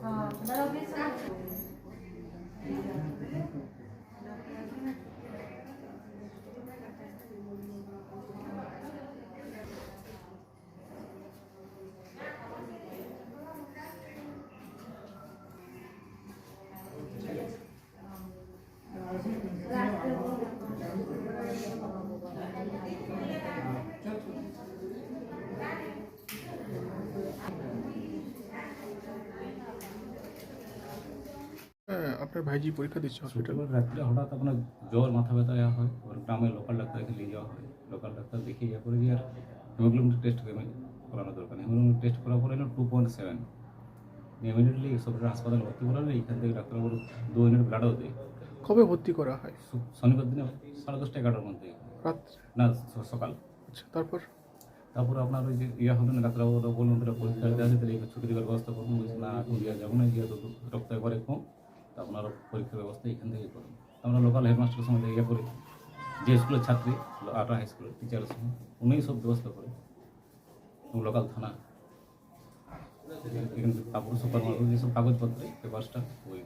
হ্যাঁ, আপনার ভাইজি পরীক্ষা দিচ্ছে হসপিটালে রাত্রে হঠাৎ আপনার জ্বর মাথা ব্যথা ইয়া হয় ওর গ্রামে লোকাল ডাক্তারকে নিয়ে যাওয়া হয়। লোকাল ডাক্তার দেখে ইয়া করে দিয়ে আর হিমোগ্লোবিন টেস্ট করানো দরকার হিমোগ্লোবিন টেস্ট করার পরে এলো টু পয়েন্ট সেভেন ইমিডিয়েটলি সরকারি হাসপাতালে ভর্তি করালে এইখান থেকে ডাক্তারবাবু দু ইউনিট ব্লাডও দেয়। কবে ভর্তি করা হয়? শনিবার দিনে সাড়ে দশটা এগারোটার মধ্যে। রাত্রে? না সকাল। আচ্ছা তারপর? তারপরে আপনার ওই যে ইয়া হলো না ডাক্তারবাবু ওরা বললেন পরীক্ষা দিতে আছে তাহলে ছুটি দেওয়ার ব্যবস্থা করুন না এখন দিয়া যাব না গিয়ে রক্ত একবারে কম। আপনারা পরীক্ষার ব্যবস্থা এখান থেকে করুন আমরা লোকাল হেডমাস্টারের সঙ্গে ইয়ে করি যে স্কুলের ছাত্রী আটা হাই স্কুলের টিচারের সঙ্গে উনি সব ব্যবস্থা করে এবং লোকাল থানা কাপড় সুপার মার্কেট যেসব কাগজপত্র পেপারসটা ওই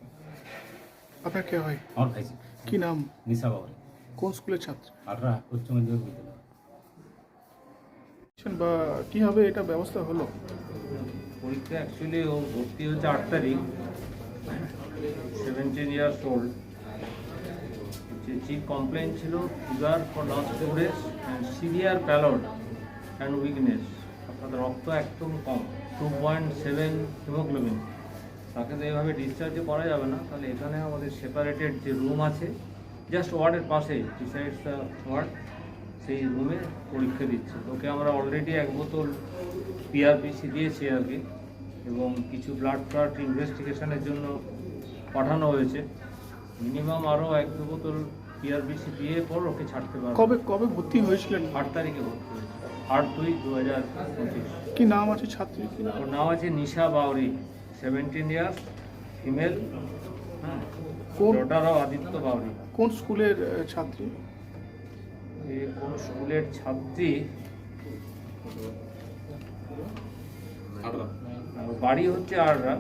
আপনার কে হয়? আমার ভাইজি। কি নাম? নিশা বাবরি। কোন স্কুলের ছাত্র? আটরা উচ্চ মাধ্যমিক বিদ্যালয়। বা কীভাবে এটা ব্যবস্থা হলো? পরীক্ষা অ্যাকচুয়ালি ও ভর্তি হচ্ছে আট তারিখ। Seventeen years old chief complain ছিল fever for last two days and severe pallor and weakness অর্থাৎ রক্ত একদম কম টু পয়েন্ট সেভেন হিমোগ্লোবিন তাকে তো এভাবে ডিসচার্জও করা যাবে না। তাহলে এখানে আমাদের সেপারেটেড যে রুম আছে জাস্ট ওয়ার্ডের পাশে ডিসাইডস দ্য ওয়ার্ড সেই রুমে পরীক্ষা দিচ্ছে। ওকে আমরা অলরেডি এক বোতল পিআরপিসি দিয়েছি আর কি। এবং কিছু ব্লাড ফ্লাড ইনভেস্টিগেশনের জন্য পাঠানো হয়েছে। মিনিমাম আরও এক দু বোতল পিআরপিসি দিয়ে পর ওকে ছাড়তে পারব। কবে কবে ভর্তি হয়েছিলেন? আট তারিখে ভর্তি হয়েছে। আট দুই দু হাজার পঁচিশ। কি নাম আছে ছাত্রী? ওর নাম আছে Nisha Bauri seventeen years female হ্যাঁ কোন ডটার অফ আদিত্য বাউরি। কোন স্কুলের ছাত্রী? এ কোন স্কুলের ছাত্রী? বাড়ি হচ্ছে আড়রা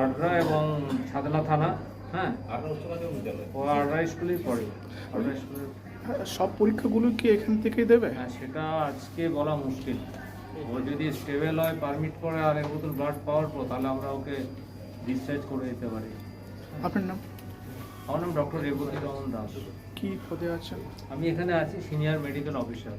আড়রা এবং ছাদনা থানা হ্যাঁ? ও আড়রা স্কুলেই পড়ে। আড়রা স্কুলের হ্যাঁ, সব পরীক্ষাগুলো কি এখান থেকেই দেবে? হ্যাঁ সেটা আজকে বলা মুশকিল। ও যদি স্টেবল হয় পারমিট করে আর এক বোতল ব্লাড পাওয়ার পর তাহলে আমরা ওকে ডিসচার্জ করে দিতে পারি। আপনার নাম? আমার নাম ডক্টর রেবতী রমন দাস। কি পদে আছেন? আমি এখানে আছি সিনিয়র মেডিকেল অফিসার